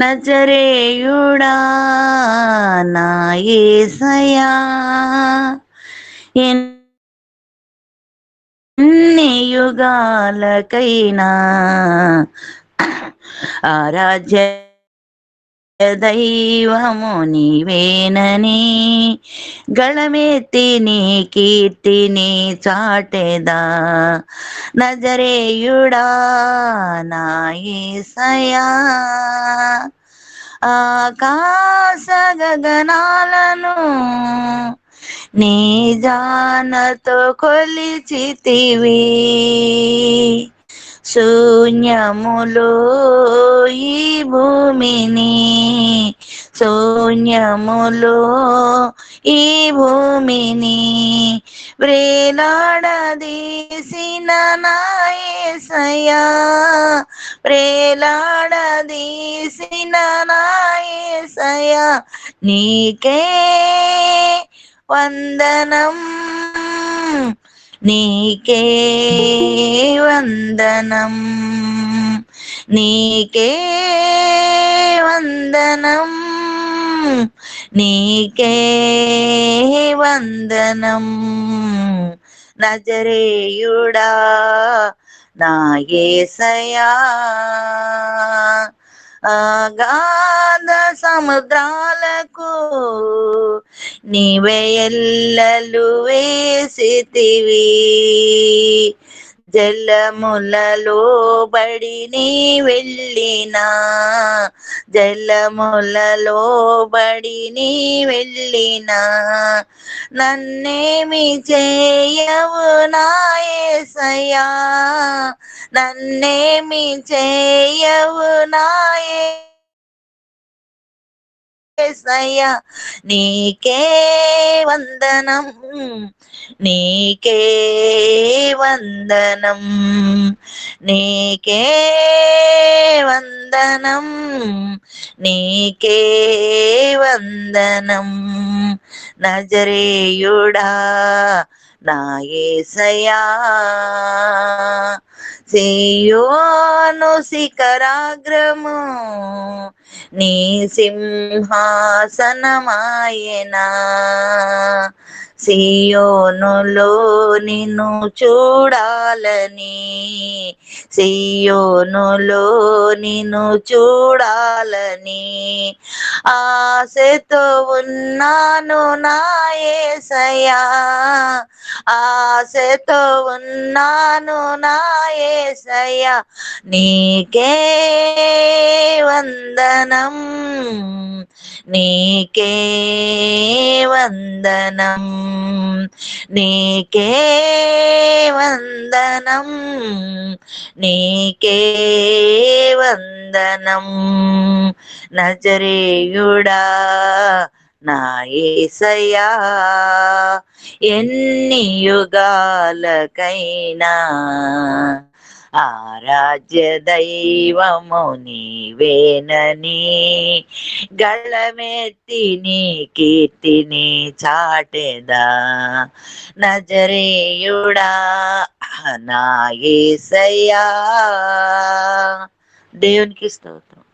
నజరేయుడా నా యేసయ్యా ఎన్ని యుగాలకైనా ఆరాధ్య దైవము నీవేనని గళమెత్తి నీ కీర్తిని చాటెదా. నజరేయుడా నాయసయా. ఆకాశ గగనాలను నీ జానతో కొలిచితివి. శూన్యములో ఈ భూమిని శూన్యములో ఈ భూమిని ప్రేలాడదీసిన నాయసయా ప్రేలాడదీసిన నాయసయా నీకే వందనం. నీకే వందనం నీకే వందనం నీకే వందనం. నజరేయుడా నా యేసయా అగాధ సముద్రాలకు నీవే ఎల్లలు వేసితివి. జలములలో బడి నీ వెళ్ళినా జలములలో బడి నీ వెళ్ళినా నన్నేమి చేయవు నాయసయా నన్నేమి చేయవు నాయ ఏసయ్యా నీకే వందనం నీకే వందనం నీకే వందనం నీకే వందనం. నజరేయుడా నా యేసయ్యా సియోను శిఖరాగ్రము నీ సింహాసనమాయనా? సియోనులో నిన్ను చూడాలని సియోనులో నిన్ను చూడాలని ఆశతో ఉన్నాను నాయసయా ఆశతో ఉన్నాను నాయసయా నీకే వందన నీకే వందనం. నీకే వందనం. నీకే వందనం. నజరేయుడా నాయసయా ఎన్ని యుగాలకైనా ఆరాధ్య దైవము నీవేనని గళమెత్తి నీ కీర్తిని చాటెదా. నజరేయుడా నా యేసయ్యా దేవునికి స్తోత్రం.